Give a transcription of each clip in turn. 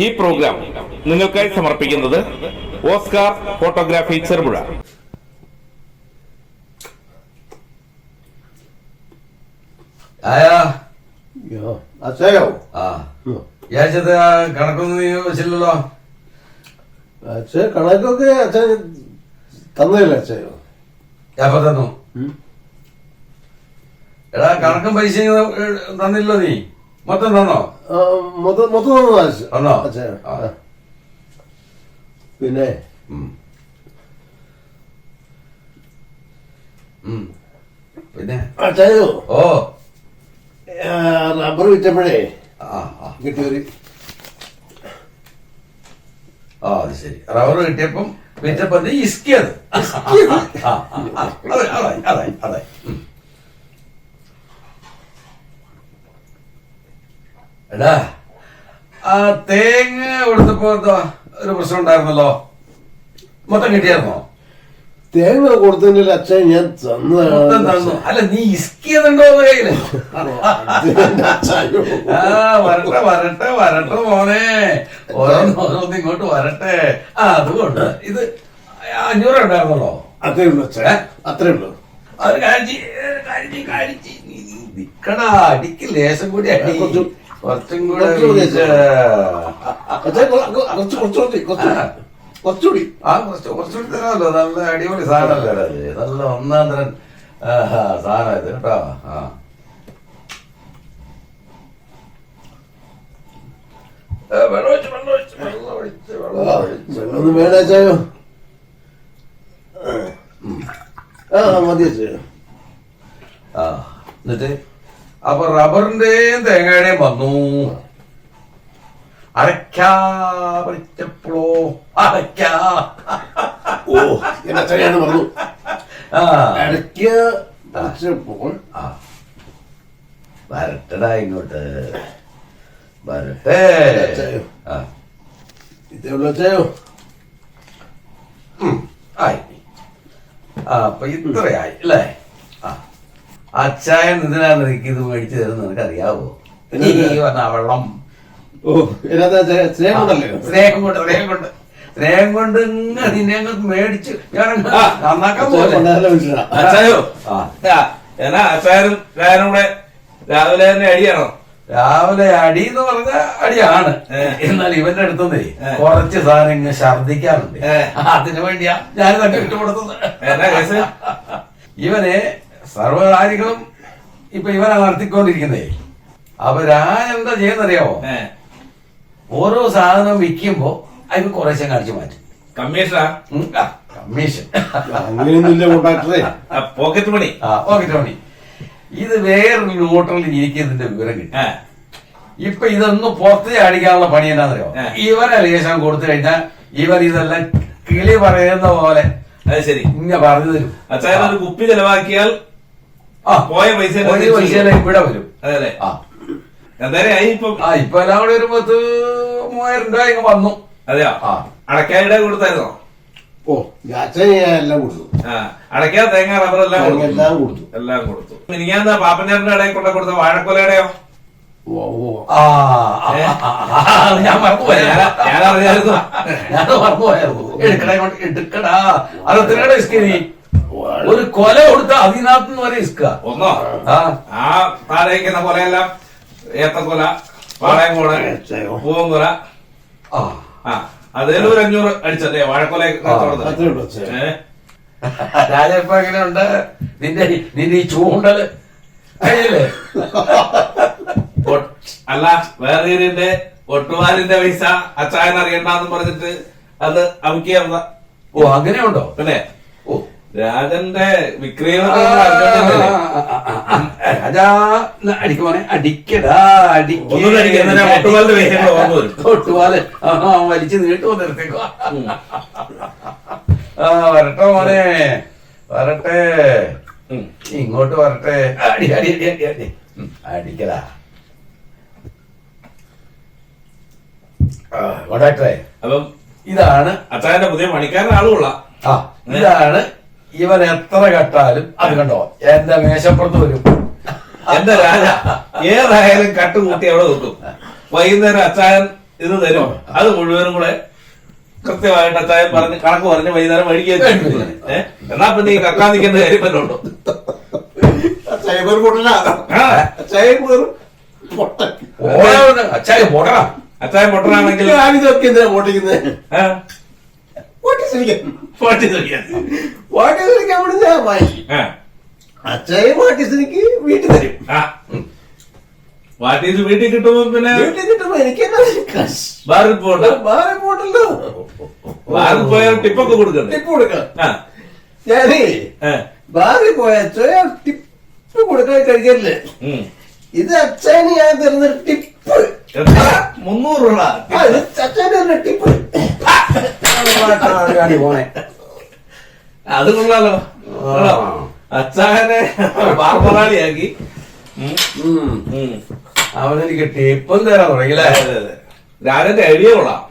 ഈ പ്രോഗ്രാം നിങ്ങൾക്കായി സമർപ്പിക്കുന്നത് ഓസ്കാർ ഫോട്ടോഗ്രാഫി ചെറുപുഴ. ആയാ യോ, അച്ഛയോ ആ. വിചാരിച്ചത് കണക്കൊന്നും നീ വെച്ചില്ലല്ലോ? അച്ഛൻ കണക്കൊക്കെ അച്ഛൻ തന്നില്ല അച്ഛയോ എപ്പോ തന്നു. എടാ കണക്കും പൈസ തന്നില്ലോ നീ? മൊത്തം തന്നോ മൊത്തം മൊത്തം തന്നതാ അച്ഛൻ. തന്നോ? അച്ഛൻ. പിന്നെ. പിന്നെ? അച്ഛയോ ഓ. റബ്ബർ വിറ്റപ്പോഴേ കിട്ടിയൊരു. ആ അത് ശരി. റബ്ബർ കിട്ടിയപ്പം വിറ്റപ്പോ ഇസ്കിയത്. അതെ അതെ അതെ അതെ എടാ ആ തേങ്ങ കൊടുത്തപ്പോ എന്തോ ഒരു പ്രശ്നം ഉണ്ടായിരുന്നല്ലോ. മൊത്തം കിട്ടിയായിരുന്നോ? തേങ്ങ കൊടുത്തതിന്റെ അച്ഛൻ ഞാൻ മൊത്തം തന്നു. തന്നതാണ് അല്ല നീ ഇസ്കിയതുണ്ടോ എന്നുണ്ടോ കയ്യിൽ? ആ വരട്ടെ വരട്ടെ വരട്ടെ മോനെ. ഓരോന്ന് ഓരോന്ന് ഇങ്ങോട്ട് വരട്ടെ. ആ അതുകൊണ്ട് ഇത് അഞ്ഞൂറ് ഉണ്ടായിരുന്നല്ലോ. അത്രേ ഉള്ളൂ അച്ഛൻ അത്രേ ഉള്ളൂ അത് കാണിച്ച് കാണിച്ച് കാണിച്ച്. നിക്കടാ അടിക്ക് ലേശം കൂടി അടി. കുറച്ച് കുറച്ചും കൂടെ കുറച്ച് കുറച്ചുകൂടി. കുറച്ചുകൂടി. ആ കുറച്ച് കുറച്ചുകൂടി തരാമല്ലോ. നല്ല അടിപൊളി സാധനമല്ലേ അത് നല്ല ഒന്നാം തരം സാധനം ഇത് കേട്ടോ. ആ. വെള്ളം വേണ ആ മതി ആ എന്നിട്ട്? അപ്പൊ റബ്ബറിന്റെയും തേങ്ങയുടെയും വന്നു. അരക്കാ പഠിച്ചപ്പോഴോ അരക്കാ ഓ എന്റെ അച്ഛനെയാണ് പറഞ്ഞു. വരട്ടെടാ ഇങ്ങോട്ട്. വരട്ടെ. അച്ചായോ. ആ. ഇതേ ഉള്ളൂ അച്ഛയോ ആയി. ആ അപ്പൊ ഇത്രയായി അല്ലേ? അച്ചായൻ ഇതിനാണ് എനിക്ക് ഇത് മേടിച്ചു തരുന്നത് നിനക്ക് അറിയാവോ ഈ വെള്ളം. ഓ സ്നേഹം ഉണ്ടല്ലോ. സ്നേഹം കൊണ്ട് സ്നേഹം കൊണ്ട് സ്നേഹം കൊണ്ട് ഇങ്ങ് നിന്നെ അങ്ങ് മേടിച്ച് ഞാനങ്ങ് നന്നാക്കാൻ അച്ഛൻ പോലെ പണ്ടാല മനുഷ്യനാ അച്ചായോ? എന്നാ അച്ചായനും ഞാനും കൂടെ രാവിലെ തന്നെ അടിയാണോ? രാവിലെ അടി എന്ന് പറഞ്ഞ അടിയാണ്. എന്നാൽ ഇവന്റെ അടുത്തുനിന്നേ. കുറച്ച് സാധനം ഇങ്ങനെ ഛർദിക്കാറുണ്ട്. അതിനു വേണ്ടിയാ ഞാനിതൊക്കെ ഇട്ടുകൊടുത്തത്. എന്നാ സർവകാര്യങ്ങളും ഇപ്പൊ ഇവനാ നടത്തിക്കൊണ്ടിരിക്കുന്നേ. അപ്പൊ ഞാൻ എന്താ ചെയ്യുന്നറിയാവോ? ഏ, ഓരോ സാധനം വിൽക്കുമ്പോ അതിന് കുറേശ്ശെ കാണിച്ചു മാറ്റും. കമ്മീഷനാ? കമ്മീഷൻ. പോക്കറ്റ് മണി ആ, പോക്കറ്റ് മണി ഇത് വേറൊരു ഹോട്ടലിൽ ഇരിക്കുന്നതിന്റെ വിവരം കിട്ടി. ഇപ്പൊ ഇതൊന്ന് പുറത്ത് ചാടിക്കാനുള്ള പണി എന്താണെന്നറിയോ? ഏ. ഇവനെ ലേശം കൊടുത്തു കഴിഞ്ഞാൽ ഇവൻ ഇതെല്ലാം കിളി പറയുന്ന പോലെ അത് ശരി. ഇങ്ങനെ പറഞ്ഞു തരും. അച്ചായൻ ഒരു കുപ്പി ചെലവാക്കിയാൽ പോയ പൈസ ഇവിടെ വരും അതെ അല്ലേ ആ എന്തായാലും ആയി ഇപ്പം ആ ഇപ്പൊ എല്ലാം കൂടെ ഒരു പത്ത് മൂവായിരം രൂപ ഇങ്ങ് വന്നു അതെയോ ആ അടക്കായുടെ കൊടുത്തായിരുന്നോ ഓ എല്ലാം കൊടുത്തു ആ അടക്ക തേങ്ങ റബ്ബർ എല്ലാം കൊടുത്തു എല്ലാം കൊടുത്തു എല്ലാം കൊടുത്തു മിനിങ്ങാന്ന് പാപ്പഞ്ഞാറിന്റെ ഇടയിൽ കൊണ്ട കൊടുത്ത വാഴക്കൊലയുടെയോ ഞാൻ മറന്നുപോയ ഞാൻ- മറന്നുപോയായിരുന്നു എടുക്കടാ എടുക്കടാ അത് എത്രയുടെ ഇസ്ക നീ ഒരു കൊല കൊടുത്ത അതിനകത്ത് നിന്ന് വരെ ഇസ്ക. ഒന്നോ? ആ. താഴേക്കുന്ന കൊലയെല്ലാം ഏത്തക്കൊല പാളയംകോട് കൊല പൂവൻകൊല. കൊല ആ അതേലും ഒരു അഞ്ഞൂറ് അടിച്ചല്ലേ? വാഴക്കൊല രാജപ്പ എങ്ങനെയുണ്ട്? നിന്റെ നിന്റെ ഈ ചൂണ്ടൽ. കഴിയില്ലേ അല്ല വേറെ ഇതിന്റെ ഒട്ടുവാലിന്റെ പൈസ അച്ചായൻ അറിയണ്ടെന്ന് പറഞ്ഞിട്ട് അത് അമുക്കിയ ഓ അങ്ങനെയുണ്ടോ? അല്ലേ രാജന്റെ രാജാ അടിക്ക് അടിക്കടാ വലിച്ച് നീട്ടുമോ നിർത്തിക്കോ ആ വരട്ടെ മോനെ. വരട്ടെ. ഇങ്ങോട്ട് വരട്ടെ. അടി അടി അടി അടി അടി. അടിക്കടാ. അപ്പം ഇതാണ് അച്ഛന്റെ പുതിയ പണിക്കാരൻ ആളുകൊള്ളാം ആ ഇതാണ് ഇവൻ എത്ര കട്ടാലും അത് കണ്ടോ? എന്റെ മേശപ്പുറത്ത് വരും. എന്റെ രാജ ഏതായാലും കട്ടുകൂട്ടി അവിടെ വെക്കും. വൈകുന്നേരം അച്ചായൻ ഇത് തരും. അത് മുഴുവനും കൂടെ കൃത്യമായിട്ട് അച്ചായൻ പറഞ്ഞ് കണക്ക് പറഞ്ഞ് വൈകുന്നേരം മേടിക്കുകയും ചെയ്യും. ഏഹ് എന്നാ പിന്നെ ഈ കക്കാൻ നിൽക്കുന്ന കാര്യം തന്നെ ഉണ്ടോ അച്ചായ അച്ചായ അച്ചായ പൊട്ടനാണെങ്കിൽ ഞാനിതൊക്കെ എന്തിനാ പൊട്ടിക്കുന്നത് ആ, അച്ചായ പൊട്ടിച്ചിരിക്ക് വീട്ടിൽ തരും. വാട്ടീസ് വീട്ടിൽ കിട്ടുമ്പോ പിന്നെ? വീട്ടിൽ കിട്ടുമ്പോ എനിക്ക് ബാറിൽ പോകണ്ട. വേറെ പോട്ടല്ലോ ബാറിൽ പോയാൽ ടിപ്പൊക്കെ കൊടുക്കണ്ടേ ടിപ്പ് കൊടുക്കാം ഞാനേ ബാറിൽ പോയാച്ചോ ടിപ്പ് കൊടുക്കാൻ കഴിക്കല്ലേ ഇത് അച്ഛന് ഞാൻ തരുന്ന ടിപ്പ്? മുന്നൂറ് രൂപ. അച്ഛന് തരുന്ന ടിപ്പ് പോണേ അത് കൊള്ളാലോ. അച്ചാഹനെ ബാർബറാളിയാക്കി. അവനെനിക്ക് ടിപ്പം തരാൻ തുടങ്ങിയില്ലേ ഞാനെന്റെ ഐഡിയ കൊള്ളാം.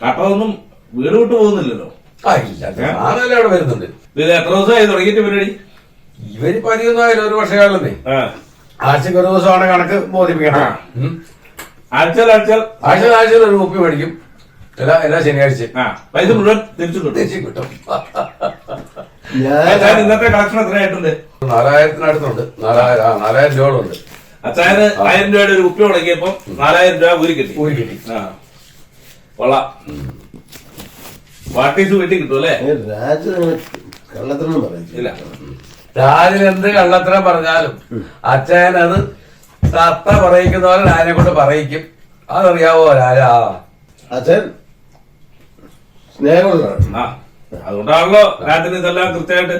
കട്ടതൊന്നും വീട് വിട്ടു പോകുന്നില്ലല്ലോ. അവിടെ വരുന്നുണ്ട്. ഇത് എത്ര ദിവസമായി തുടങ്ങിയിട്ട് പരിപാടി ഇവർ പതിയൊന്നായാലും ഒരു ആ. ആഴ്ചക്ക് ഒരു ദിവസമാണ് കണക്ക് ബോധിപ്പിക്കണം. ആഴ്ച ആഴ്ച ആഴ്ച ആഴ്ച ഒരു കുപ്പി മേടിക്കും. എല്ലാ എല്ലാ ശനിയാഴ്ച ആ പൈസ മുഴുവൻ തിരിച്ചു കിട്ടും. തിരിച്ച് കിട്ടും. അച്ചായൻ ഞാൻ ഇന്നത്തെ കളക്ഷൻ എത്രയായിട്ടുണ്ട് നാലായിരത്തിനടുത്തുണ്ട്. നാലായിരം ആ നാലായിരം രൂപകളുണ്ട് അച്ചായന് ആയിരം രൂപയുടെ ഒരു കുപ്പി മുടക്കിയപ്പോ നാലായിരം രൂപ ഊരി കിട്ടി. ഊരി കിട്ടി. ആ. കൊള്ളാം. വാട്ടീസ് വീട്ടിൽ കിട്ടും അല്ലേ? രാജ ഇല്ല. രാജൻ എന്ത് കള്ളത്തരം പറഞ്ഞാലും അച്ഛൻ അത് തത്ത പറയിക്കുന്ന പോലെ രാജനെ കൊണ്ട് പറയിക്കും. അതറിയാവോ രാജാ? അച്ഛൻ സ്നേഹമുള്ളതാണ് ആ അതുകൊണ്ടാണല്ലോ രാത്രി ഇതെല്ലാം കൃത്യമായിട്ട്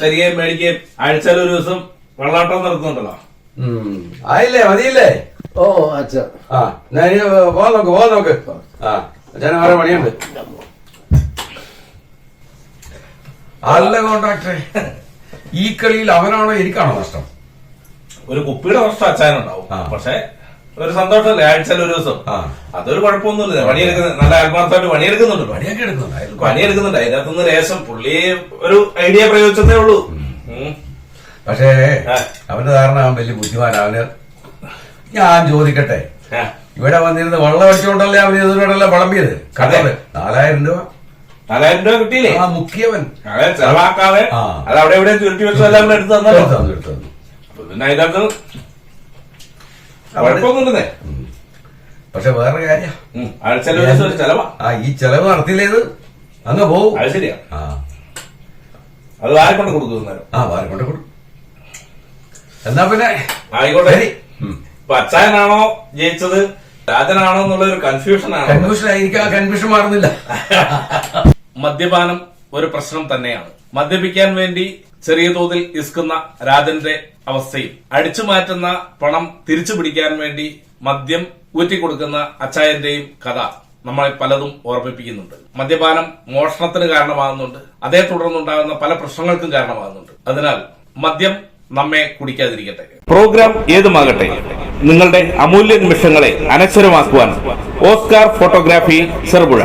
തരികയും മേടിക്കുകയും ആഴ്ചയിൽ ഒരു ദിവസം വെള്ളാട്ടം നടത്തുന്നുണ്ടല്ലോ. ആയില്ലേ? മതിയില്ലേ? ഓ അച്ഛ. ആ ഞാൻ പോ നോക്ക് പോ നോക്ക്. ആ അച്ഛന് വേറെ പണിയുണ്ട്. അല്ല കോൺട്രാക്ടറെ ഈ കളിയിൽ അവനാണോ എനിക്കാണോ നഷ്ടം? ഒരു കുപ്പിയുടെ നഷ്ടം അച്ഛനുണ്ടാവും. പക്ഷെ ഒരു സന്തോഷമല്ലേ? ആഴ്ചയിൽ ഒരു ദിവസം. അതൊരു കുഴപ്പമൊന്നുമില്ല. പണിയെടുക്കുന്ന നല്ല ആത്മാർത്ഥമായിട്ട് പണിയെടുക്കുന്നുണ്ട്. പണി പണിയൊക്കെ എടുക്കുന്നുണ്ട് പണിയെടുക്കുന്നുണ്ട്. അതിനകത്തുനിന്ന് ലേശം പുള്ളി ഒരു ഐഡിയ പ്രയോഗിച്ചതേ ഉള്ളൂ. പക്ഷേ അവന്റെ ധാരണ അവൻ വലിയ ബുദ്ധിമാൻ അവന്. ഞാൻ ചോദിക്കട്ടെ. ഇവിടെ വന്നിരുന്ന് വെള്ളം അടിച്ചുകൊണ്ടല്ലേ അവന് ഇതിനോടല്ല വിളമ്പിയത്? കണ്ടത്? നാലായിരം രൂപ. നാലായിരം രൂപ കിട്ടിയില്ലേ? ആ മുഖ്യവൻ ചെലവാക്കാതെ. അത് അവിടെ എവിടെ ചുരുട്ടി വെച്ചോ എല്ലാം എടുത്ത് തന്നു, പിന്നെ അതിനകത്ത് കുഴപ്പമൊന്നുമില്ലേ പക്ഷെ വേറെ കാര്യം. ആ ഈ ചെലവ് നടത്തില്ലേത് അങ്ങ് പോവും. അത് ശരിയാ. ആ. അത് ആരെ കൊണ്ട് കൊടുക്കും ആ വാരം കൊണ്ട് കൊടുക്കും. എന്നാ പിന്നെ ആയിക്കോട്ടെ. ഇപ്പൊ അച്ചായനാണോ ജയിച്ചത് രാജനാണോ എന്നുള്ള ഒരു കൺഫ്യൂഷൻ ആണ്. കൺഫ്യൂഷൻ ആയിരിക്കും. ആ കൺഫ്യൂഷൻ മാറുന്നില്ല. മദ്യപാനം ഒരു പ്രശ്നം തന്നെയാണ്. മദ്യപിക്കാൻ വേണ്ടി ചെറിയ തോതിൽ ഇസ്കുന്ന രാജന്റെ അവസ്ഥയിൽ അടിച്ചു മാറ്റുന്ന പണം തിരിച്ചു പിടിക്കാൻ വേണ്ടി മദ്യം ഊറ്റിക്കൊടുക്കുന്ന അച്ചായന്റെയും കഥ നമ്മളെ പലതും ഓർമ്മിപ്പിക്കുന്നുണ്ട്. മദ്യപാനം മോഷണത്തിന് കാരണമാകുന്നുണ്ട്. അതേ തുടർന്നുണ്ടാകുന്ന പല പ്രശ്നങ്ങൾക്കും കാരണമാകുന്നുണ്ട്. അതിനാൽ മദ്യം നമ്മെ കുടിക്കാതിരിക്കട്ടെ. പ്രോഗ്രാം ഏതുമാകട്ടെ നിങ്ങളുടെ അമൂല്യ നിമിഷങ്ങളെ അനശ്വരമാക്കുവാൻ Oscar photography Cherupuzha.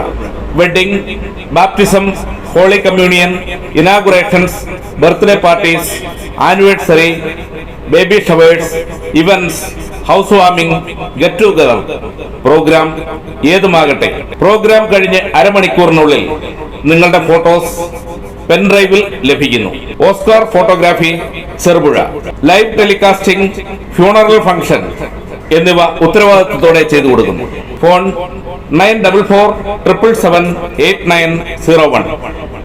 Wedding baptism holy communion inaugurations birthday parties anniversary baby showers events house warming get together program ഏതുമാകട്ടെ? പ്രോഗ്രാം കഴിഞ്ഞ് അരമണിക്കൂറിനുള്ളിൽ നിങ്ങളുടെ ഫോട്ടോസ് പെൻ ഡ്രൈവിൽ ലഭിക്കുന്നു. Oscar photography Cherupuzha. Live telecasting funeral function എന്നിവ ഉത്തരവാദിത്വത്തോടെ ചെയ്തു കൊടുക്കുന്നു phone nine double four triple seven eight nine zero one.